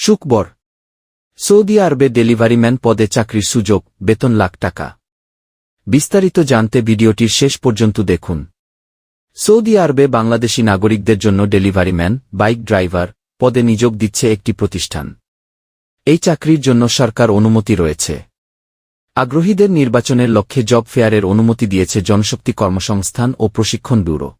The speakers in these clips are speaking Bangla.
শুকবর সৌদি আরবে ডেলিভারি ম্যান পদে চাকরির সুযোগ, বেতন লাখ টাকা। বিস্তারিত জানতে ভিডিওটির শেষ পর্যন্ত দেখুন। সৌদি আরবে বাংলাদেশি নাগরিকদের জন্য ডেলিভারি ম্যান, বাইক ড্রাইভার, পদে নিয়োগ দিচ্ছে একটি প্রতিষ্ঠান। এই চাকরির জন্য সরকার অনুমতি রয়েছে। আগ্রহীদের নির্বাচনের লক্ষ্যে জব ফেয়ারের অনুমতি দিয়েছে জনশক্তি কর্মসংস্থান ও প্রশিক্ষণ ব্যুরো।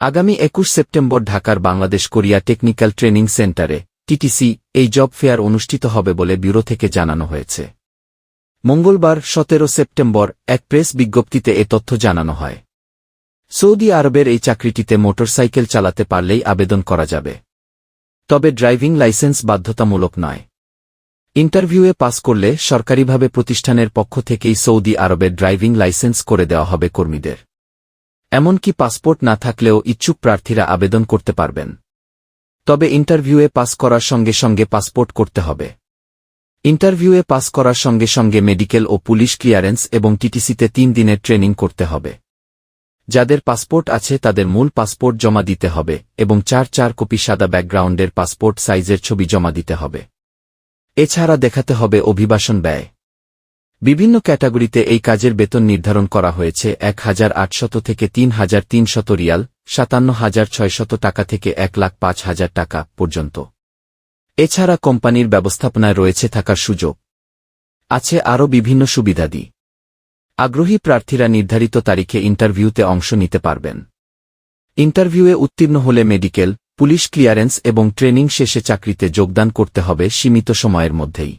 আগামী একুশ সেপ্টেম্বর ঢাকার বাংলাদেশ কোরিয়া টেকনিক্যাল ট্রেনিং সেন্টারে টিটিসি এই জব ফেয়ার অনুষ্ঠিত হবে বলে ব্যুরো থেকে জানানো হয়েছে। মঙ্গলবার, সতেরো সেপ্টেম্বর, এক প্রেস বিজ্ঞপ্তিতে এ তথ্য জানানো হয়। সৌদি আরবের এই চাকরিটিতে মোটরসাইকেল চালাতে পারলেই আবেদন করা যাবে। তবে ড্রাইভিং লাইসেন্স বাধ্যতামূলক নয়। ইন্টারভিউয়ে পাস করলে সরকারিভাবে প্রতিষ্ঠানের পক্ষ থেকেই সৌদি আরবের ড্রাইভিং লাইসেন্স করে দেওয়া হবে কর্মীদের। এমনকি পাসপোর্ট না থাকলেও ইচ্ছুক প্রার্থীরা আবেদন করতে পারবেন। তবে ইন্টারভিউয়ে পাস করার সঙ্গে সঙ্গে পাসপোর্ট করতে হবে। ইন্টারভিউয়ে পাস করার সঙ্গে সঙ্গে মেডিকেল ও পুলিশ ক্লিয়ারেন্স এবং টিটিসিতে তিন দিনের ট্রেনিং করতে হবে। যাদের পাসপোর্ট আছে তাদের মূল পাসপোর্ট জমা দিতে হবে এবং চার চার কপি সাদা ব্যাকগ্রাউন্ডের পাসপোর্ট সাইজের ছবি জমা দিতে হবে। এছাড়া দেখাতে হবে অভিবাসন ব্যয়। বিভিন্ন ক্যাটাগরিতে এই কাজের বেতন নির্ধারণ করা হয়েছে এক হাজার আটশত থেকে তিন হাজার তিনশত রিয়াল, সাতান্ন হাজার ছয়শত টাকা থেকে এক লাখ পাঁচ হাজার টাকা পর্যন্ত। এছাড়া কোম্পানির ব্যবস্থাপনায় রয়েছে থাকার সুযোগ। আছে আরও বিভিন্ন সুবিধাদি। আগ্রহী প্রার্থীরা নির্ধারিত তারিখে ইন্টারভিউতে অংশ নিতে পারবেন। ইন্টারভিউয়ে উত্তীর্ণ হলে মেডিকেল, পুলিশ ক্লিয়ারেন্স এবং ট্রেনিং শেষে চাকরিতে যোগদান করতে হবে সীমিত সময়ের মধ্যেই।